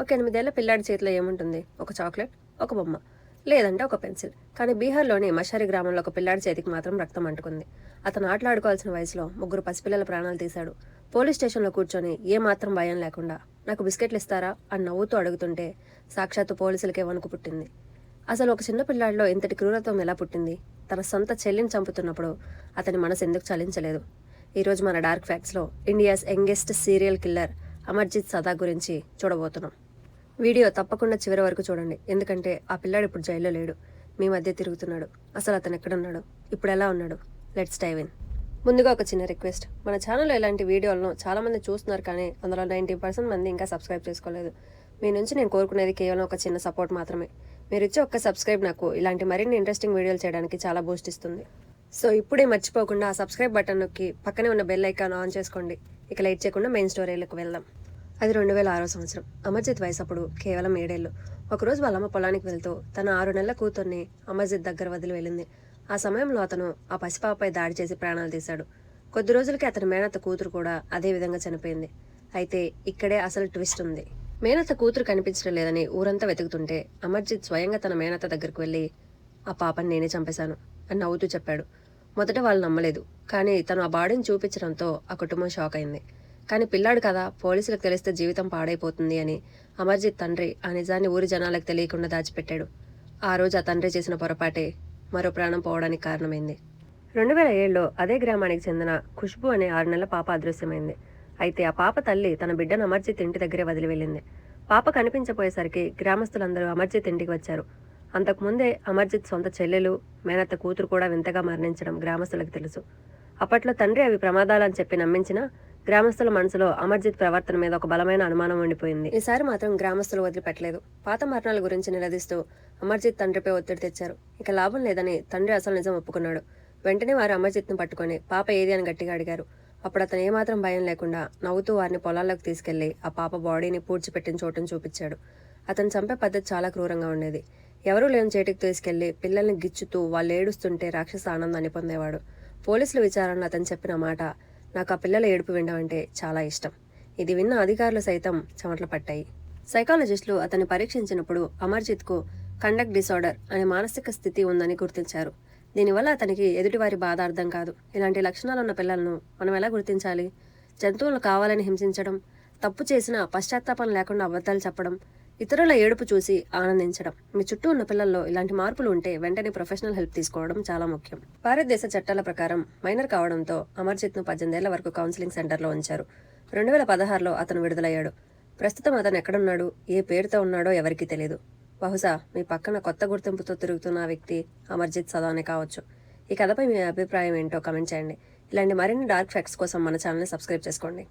ఒక ఎనిమిదేళ్ళ పిల్లాడి చేతిలో ఏముంటుంది? ఒక చాక్లెట్ ఒక బొమ్మ లేదంటే ఒక పెన్సిల్. కానీ బీహార్లోని మషారి గ్రామంలో ఒక పిల్లాడి చేతికి మాత్రం రక్తం అంటుకుంది. అతను ఆటలాడుకోవాల్సిన వయసులో ముగ్గురు పసిపిల్లల ప్రాణాలు తీశాడు. పోలీస్ స్టేషన్లో కూర్చొని ఏమాత్రం భయం లేకుండా నాకు బిస్కెట్లు ఇస్తారా? అని నవ్వుతూ అడుగుతుంటే సాక్షాత్తు పోలీసులకే వణుకు పుట్టింది. అసలు ఒక చిన్న పిల్లాడిలో ఇంతటి క్రూరత్వం ఎలా పుట్టింది? తన సొంత చెల్లిని చంపుతున్నప్పుడు అతని మనసు ఎందుకు చలించలేదు? ఈరోజు మన dark ఫ్యాక్ట్స్లో India's youngest serial killer Amarjit Sada గురించి చూడబోతున్నాం. వీడియో తప్పకుండా చివరి వరకు చూడండి. ఎందుకంటే ఆ పిల్లాడు ఇప్పుడు జైల్లో లేడు. మీ మధ్య తిరుగుతున్నాడు. అసలు అతను ఎక్కడున్నాడు? ఇప్పుడు ఎలా ఉన్నాడు? లెట్స్ డైవ్ ఇన్ ముందుగా ఒక చిన్న రిక్వెస్ట్ మన ఛానల్లో ఇలాంటి వీడియోలను చాలామంది చూస్తున్నారు కానీ అందులో నైంటీ పర్సెంట్ మంది ఇంకా సబ్స్క్రైబ్ చేసుకోలేదు. మీ నుంచి నేను కోరుకునేది కేవలం ఒక చిన్న సపోర్ట్ మాత్రమే. మీరు ఇచ్చే ఒక్క సబ్స్క్రైబ్ నాకు ఇలాంటి మరిన్ని ఇంట్రెస్టింగ్ వీడియోలు చేయడానికి చాలా బూస్ట్ ఇస్తుంది. సో ఇప్పుడే మర్చిపోకుండా ఆ సబ్స్క్రైబ్ బటన్ నొక్కి పక్కనే ఉన్న బెల్ ఐకాన్ ఆన్ చేసుకోండి. ఇక లైట్ చేయకుండా మెయిన్ స్టోరీలకు వెళ్దాం. అది రెండు వేల ఆరో సంవత్సరం. అమర్జిత్ వయసు అప్పుడు కేవలం ఏడేళ్ళు. ఒకరోజు వాళ్ళమ్మ పొలానికి వెళ్తూ తన ఆరు నెలల కూతుర్ని అమర్జిత్ దగ్గర వదిలి వెళ్ళింది. ఆ సమయంలో అతను ఆ పసిపాపపై దాడి చేసి ప్రాణాలు తీశాడు. కొద్ది రోజులకి అతని మేనత్త కూతురు కూడా అదే విధంగా చనిపోయింది. అయితే ఇక్కడే అసలు ట్విస్ట్ ఉంది. మేనత్త కూతురు కనిపించడం లేదని ఊరంతా వెతుకుతుంటే అమర్జిత్ స్వయంగా తన మేనత్త దగ్గరకు వెళ్ళి ఆ పాపని నేనే చంపేశాను అని నవ్వుతూ చెప్పాడు. మొదట వాళ్ళు నమ్మలేదు కానీ తను ఆ బాడీని చూపించడంతో ఆ కుటుంబం షాక్ అయింది. కానీ పిల్లాడు కదా పోలీసులకు తెలిస్తే జీవితం పాడైపోతుంది అని. అమర్జిత్ తండ్రి ఆ నిజాన్ని ఊరి జనాలకు తెలియకుండా దాచిపెట్టాడు. ఆ రోజు ఆ తండ్రి చేసిన పొరపాటే మరో ప్రాణం పోవడానికి కారణమైంది. రెండు వేల ఏడులో అదే గ్రామానికి చెందిన ఖుష్బు అనే ఆరు నెలల పాప అదృశ్యమైంది. అయితే ఆ పాప తల్లి తన బిడ్డను అమర్జిత్ ఇంటి దగ్గరే వదిలి వెళ్ళింది. పాప కనిపించపోయేసరికి గ్రామస్తులందరూ అమర్జిత్ ఇంటికి వచ్చారు. అంతకుముందే అమర్జిత్ సొంత చెల్లెలు మేనత్త కూతురు కూడా వింతగా మరణించడం గ్రామస్తులకు తెలుసు. అప్పట్లో తండ్రి అవి ప్రమాదాలని చెప్పి నమ్మించినా గ్రామస్తుల మనసులో అమర్జిత్ ప్రవర్తన మీద ఒక బలమైన అనుమానం ఉండిపోయింది. ఈసారి మాత్రం గ్రామస్తులు వదిలిపెట్టలేదు. పాత మరణాల గురించి నిలదీస్తూ అమర్జిత్ తండ్రిపై ఒత్తిడి తెచ్చారు. ఇక లాభం లేదని తండ్రి అసలు నిజం ఒప్పుకున్నాడు. వెంటనే వారు అమర్జిత్ను పట్టుకొని పాప ఏది అని గట్టిగా అడిగారు. అప్పుడు అతను ఏమాత్రం భయం లేకుండా నవ్వుతూ వారిని పొలాల్లోకి తీసుకెళ్ళి ఆ పాప బాడీని పూడ్చిపెట్టిన చోటును చూపించాడు. అతను చంపే పద్ధతి చాలా క్రూరంగా ఉండేది. ఎవరూ లేని చేటికి తీసుకెళ్ళి పిల్లల్ని గిచ్చుతూ వాళ్ళు ఏడుస్తుంటే రాక్షస ఆనందాన్ని పొందేవాడు. పోలీసుల విచారణలో అతను చెప్పిన మాట నాకు ఆ పిల్లల ఏడుపు వినడం చాలా ఇష్టం. ఇది విన్న అధికారులు సైతం చెమటలు పట్టాయి. సైకాలజిస్టులు అతన్ని పరీక్షించినప్పుడు అమర్జిత్కు కండక్ట్ డిసార్డర్ అనే మానసిక స్థితి ఉందని గుర్తించారు. దీనివల్ల అతనికి ఎదుటివారి బాధ అర్థం కాదు. ఇలాంటి లక్షణాలు ఉన్న పిల్లలను మనం ఎలా గుర్తించాలి? జంతువులను కావాలని హింసించడం తప్పు చేసిన పశ్చాత్తాపం లేకుండా అబద్ధాలు చెప్పడం ఇతరుల ఏడుపు చూసి ఆనందించడం. మీ చుట్టూ ఉన్న పిల్లల్లో ఇలాంటి మార్పులు ఉంటే వెంటనే ప్రొఫెషనల్ హెల్ప్ తీసుకోవడం చాలా ముఖ్యం. భారతదేశ చట్టాల ప్రకారం మైనర్ కావడంతో అమర్జిత్ను పద్దెనిమిదేళ్ళ వరకు కౌన్సిలింగ్ సెంటర్లో ఉంచారు. రెండు వేల పదహారులో అతను విడుదలయ్యాడు. ప్రస్తుతం అతను ఎక్కడున్నాడు ఏ పేరుతో ఉన్నాడో ఎవరికీ తెలియదు బహుశా మీ పక్కన కొత్త గుర్తింపుతో తిరుగుతున్న వ్యక్తి అమర్జిత్ సదానే కావచ్చు. ఈ కథపై మీ అభిప్రాయం ఏంటో కమెంట్ చేయండి. ఇలాంటి మరిన్ని డార్క్ ఫ్యాక్ట్స్ కోసం మన ఛానల్ని సబ్స్క్రైబ్ చేసుకోండి.